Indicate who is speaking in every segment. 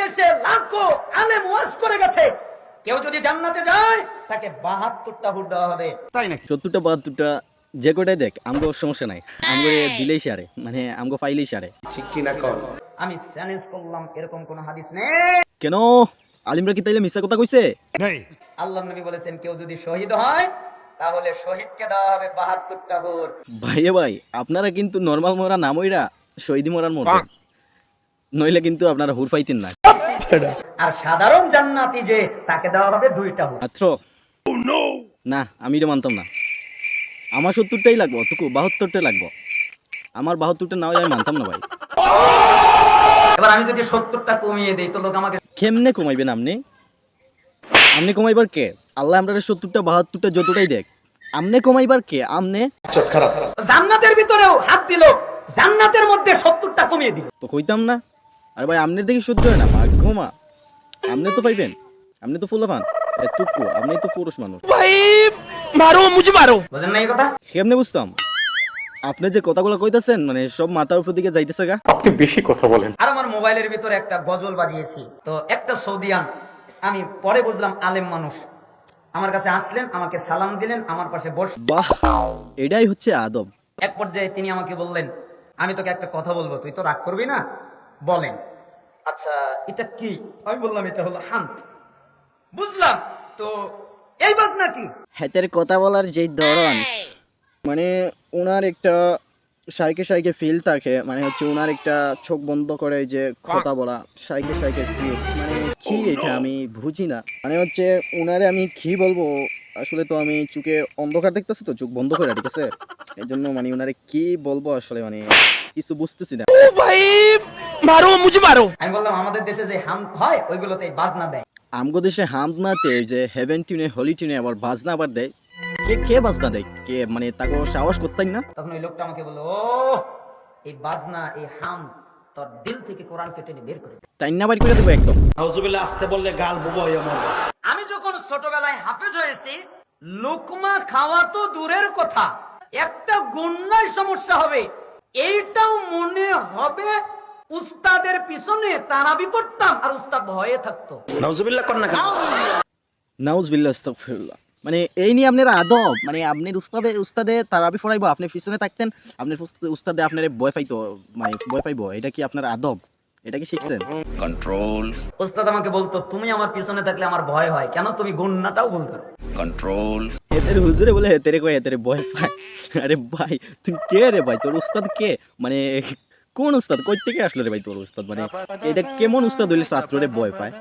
Speaker 1: দেশে লাখো আলেম ওয়াজ করে গেছে। কেউ যদি জান্নাতে যায় তাকে বাহাত্তরটা হুট দেওয়া হবে।
Speaker 2: সত্তরটা বাহাত্তরটা যে কটাই দেখ আমগো সমস্যা নাই। আমগো দিলেই সারে মানে আমগো পাইলেই সারে।
Speaker 1: ঠিক কি না কর আমি চ্যালেঞ্জ করলাম এরকম কোন হাদিস নেই।
Speaker 2: কেন? আলিমরা কি তাইলে মিশা কথা কইছে? নাই।
Speaker 1: আল্লাহ নবী বলেছেন কেউ যদি শহীদ হয় তাহলে শহীদকে দেওয়া হবে বাহাত্তরটা হুর।
Speaker 2: ভাইয়ে ভাই আপনারা কিন্তু নরমাল মরা নামইরা শহীদ মরার মতো। নইলে কিন্তু আপনারা হুর পাইতেন না।
Speaker 1: আর সাধারণ জান্নাতি যে তাকে দেওয়া হবে দুইটা
Speaker 2: মাত্র? না আমি এটা মানতাম না। আমার সত্তরটাই লাগবো টুকু বাহাত্তরটাই লাগবো। আমার বাহাত্তরটা না আমি মানতাম না ভাই।
Speaker 1: এবার আমি যদি সত্তরটা কমিয়ে দেই তো লোক আমাকে
Speaker 2: কেমনে কমাইবেন আপনি? আপনি কমাইবার কে? আল্লাহ আমরা সত্তরটা বাহাত্তরটা যতটাই দেখ। আমনে কমাইবার কে? আমনে
Speaker 1: জান্নাতের ভিতরেও হাত দিল জান্নাতের মধ্যে সত্তরটা কমিয়ে দিল।
Speaker 2: তো কইতাম না। আর ভাই আমনের দেখি সহ্য হয় না ভাগ্য মা। আমনে তো পাইবেন আপনি তো ফুল ফান তুকু আপনি তো পুরুষ মানুষ। ভাই মারো মুঝে মারো।
Speaker 1: বুঝেন না এই কথা?
Speaker 2: কেমনে বুঝতাম? আপনি যে কথাগুলো কইতাছেন মানে সব মাথার উপর দিকে যাইতেছে গা। আপনি বেশি কথা বলেন।
Speaker 1: আর আমার মোবাইলের ভিতরে একটা গজল বাজিয়েছি। তো একটা সৌদিয়ান আমি পরে বুঝলাম আলেম মানুষ। আমার কাছে আসলেন আমাকে সালাম দিলেন আমার পাশে বস
Speaker 2: বাহ এটাই হচ্ছে আদব।
Speaker 1: এক পর্যায়ে তিনি আমাকে বললেন আমি তোকে একটা কথা বলব তুই তো রাগ করবি না? বলেন। আচ্ছা এটা কি? আমি বললাম এটা হলো হান্ত। বুঝলাম। তো এই বাজনা কি?
Speaker 2: হাতের কথা বলার যে ধরন মানে ওনার একটা সাইকে সাইকে ফিল থাকে মানে হচ্ছে ওনার একটা চোখ বন্ধ করে যে কথা বলা সাইকে সাইকে ফিল মানে কি এটা আমি বুঝি না। মানে হচ্ছে ওনারে আমি কি বলব? আসলে তো আমি চোখে অন্ধকার দেখতেছি তো চোখ বন্ধ করে ঠিক আছে? এই জন্য মানে ওনারে কি বলব আসলে মানে কিছু বুঝতেছি না।
Speaker 1: আমি বললাম আমাদের দেশে যে হাম হয় ওইগুলোতে বাজনা দেয়।
Speaker 2: আমগো দেশে হামনাতে যে হেভেন টিউনে হলি টিউনে আবার বাজনা আবার দেয়। কে কে বাজনা দেয়? কে মানে তাকে সাহস করতেন না?
Speaker 1: তখন ওই লোকটা আমাকে বলল ও এই বাজনা এই হাম তোর দিল থেকে কোরআন কেটে বের করে
Speaker 2: তাই না বাড়ি করে দেবো একদম।
Speaker 3: নাউজুবিল্লাহ আসতে বললে গাল বুবো হয়ে মরবে।
Speaker 1: আমি যখন ছোটবেলায় হাফেজ হয়েছি লুকমা খাওয়া তো দূরের কথা একটা গুন্নায় সমস্যা হবে এইটাও মনে হবে উস্তাদের পিছনে তারাবি পড়তাম আর উস্তাদ ভয়ে থাকতো।
Speaker 3: নাউজুবিল্লাহ কর না কেন?
Speaker 2: নাউজ আস্তাগফিরুল্লাহ মানে এই নিয়ে আপনার আদব মানে আপনি উস্তাদে উস্তাদে তারাবি ফরাইবো আপনি পিছনে থাকতেন আপনার উস্তাদে আপনার ভয় পাইতো মানে ভয় পাইবো এটা কি আপনার আদব? এটা কি শিখছেন?
Speaker 4: Control,
Speaker 1: উস্তাদ আমাকে বলতো তুমি আমার পিছনে থাকলে আমার ভয় হয় কেন তুমি গুন্নাটাও বলতে
Speaker 4: control,
Speaker 2: হেতের হুজুরে বলে হেতেরে কয় হেতেরে ভয় পায়। আরে ভাই তুই কে রে ভাই? তোর উস্তাদ কে? মানে কোন উস্তাদ? কই থেকে আসলো রে ভাই তোর উস্তাদ? মানে এটা কেমন উস্তাদ হইলে ছাত্ররে ভয় পায়?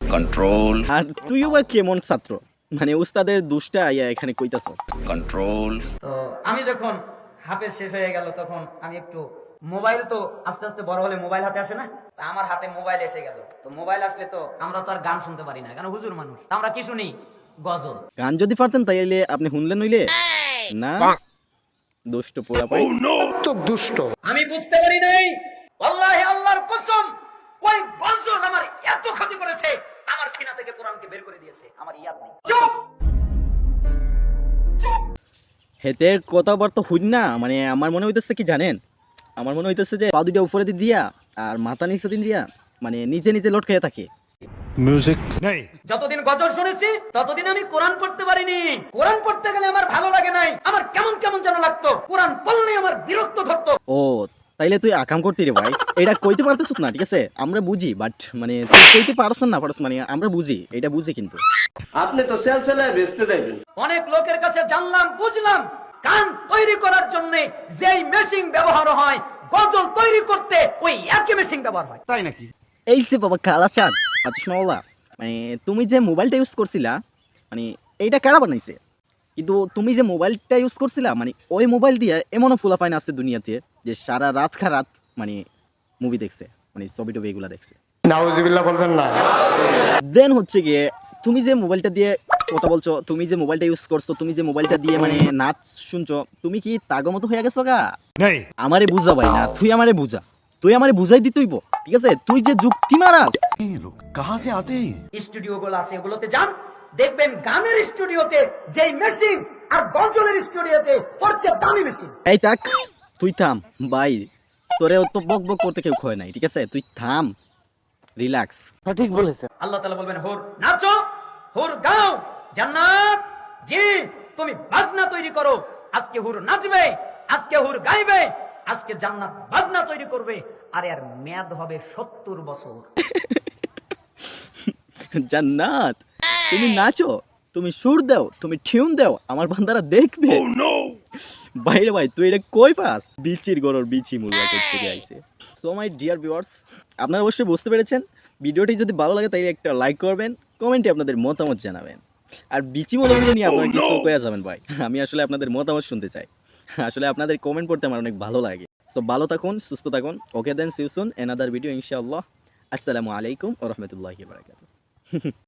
Speaker 4: Control,
Speaker 2: আর তুইও বা কেমন ছাত্র? মানে উস্তাদের দুষ্টা আইয়া এখানে কইতাছস।
Speaker 4: Control,
Speaker 1: তো আমি যখন হাফেজ শেষ হয়ে গেল তখন আমি একটু মোবাইল তো আস্তে আস্তে বড় হলে মোবাইল হাতে আসে না? তা আমার হাতে মোবাইল এসে গেল। তো মোবাইল আসলে তো আমরা তো আর গান শুনতে পারি না কারণ হুজুর মানুষ? আমরা কি শুনি? গজল।
Speaker 2: গান যদি পারতেন তাইলে আপনি শুনলেন নইলে? না? দুষ্ট পোলা পাই। দুষ্ট।
Speaker 1: আমি বুঝতে পারি নাই। আল্লাহ আল্লাহর কসম ওই গজল আমার এত ক্ষতি করেছে আমার সিনা থেকে কোরআনকে বের করে দিয়েছে আমার ইয়াদ নেই। চুপ!
Speaker 2: হেতের কথাবার্তা হইন না মানে আমার মনে হইতেছে কি জানেন? আমার মনে হইতেছে যে পা দুইটা উপরে দিয়ে দিয়া আর মাথা নিচে দিন দিয়া মানে নিজে নিজে লট খেয়ে থাকে
Speaker 1: যতদিন গজল শুনেছি ততদিন আমি কোরআন পড়তে পারিনি। কোরআন পড়তে গেলে আমার ভালো লাগে নাই। আমার কেমন কেমন যেন লাগতো। কোরআন পড়লে আমার বিরক্ত ধরতো।
Speaker 2: ও তাইলে তুই আকাম করতি রে ভাই। এটা কইতে পারতেছ না ঠিক আছে? আমরা বুঝি বাট মানে তুই কইতে পারছ না পারছ মানে আমরা বুঝি এটা বুঝি কিন্তু।
Speaker 5: আপনি তো সেল সেলায় বেচতে যাইবেন।
Speaker 1: অনেক লোকের কাছে জানলাম বুঝলাম গান তৈরি করার জন্য যেই মেশিন ব্যবহার হয় গজল তৈরি করতে ওই একই মেশিন ব্যবহার হয়। তাই নাকি?
Speaker 2: এই সে বাবা কালা আতুষ্মাওয়ালা মানে তুমি যে মোবাইলটা ইউজ করছিলা মানে এইটা কারা বানাইছে? কিন্তু তুমি যে মোবাইলটা ইউজ করছিলা মানে ওই মোবাইল দিয়ে এমনও ফুলাফাইন আছে দুনিয়াতে যে সারা রাত খা রাত মানে মুভি দেখছে মানে ছবি টবি এগুলা দেখছে।
Speaker 5: বলবেন না।
Speaker 2: দেন হচ্ছে গিয়ে তুমি যে মোবাইলটা দিয়ে কথা বলছো তুমি যে মোবাইলটা ইউজ করছ তুমি যে মোবাইলটা দিয়ে মানে নাচ শুনছো তুমি কি তাগো মতো হয়ে গেছো গা? আমারে বুঝা ভাই না তুই আমারে বুঝা। তুই আমারে বুঝাই দিতেইব। ঠিক আছে? তুই যে যুক্তি মারাস। কাহা সে আতে?
Speaker 1: স্টুডিও গুলো আছে ওগুলোতে যান। দেখবেন গানের স্টুডিওতে যেই মেশিন আর গজলের স্টুডিওতে ওর চেয়ে দামি মেশিন
Speaker 2: এই তাক তুই থাম ভাই। তোরে তো বক বক করতে কেউ খয় নাই ঠিক আছে? তুই থাম। রিল্যাক্স।
Speaker 1: সঠিক বলেছে আল্লাহ তালা বলবেন হোর নাচো হোর গাও জান্নাত জি তুমি বাজনা তৈরি করো আজকে হুর নাচবে আজকে হুর গাইবে আজকে জান্নাত বাজনা তৈরি করবে। আর এর মেয়াদ হবে সত্তর বছর।
Speaker 2: জান্নাত তুমি নাচো তুমি সুর দাও তুমি টিউন দাও আমার বান্দারা দেখবে। বাইরে ভাই তুই এটা কই পাস? বিচির গরর বিচি মূল্য করতে আইছে। সো মাই ডিয়ার ভিউয়ার্স আপনারা অবশ্যই বুঝতে পেরেছেন ভিডিওটি যদি ভালো লাগে তাই একটা লাইক করবেন কমেন্টে আপনাদের মতামত জানাবেন। আর বিচি মূল্যগুলো নিয়ে আপনারা কিছু কয়ে যাবেন ভাই? আমি আসলে আপনাদের মতামত শুনতে চাই। আসলে আপনাদের কমেন্ট করতে আমার অনেক ভালো লাগে। সো ভালো থাকুন, সুস্থ থাকুন। ওকে দেন সিউসুন এনাদার ভিডিও ইনশাআল্লাহ। আসসালামু আলাইকুম ও রহমতুল্লাহি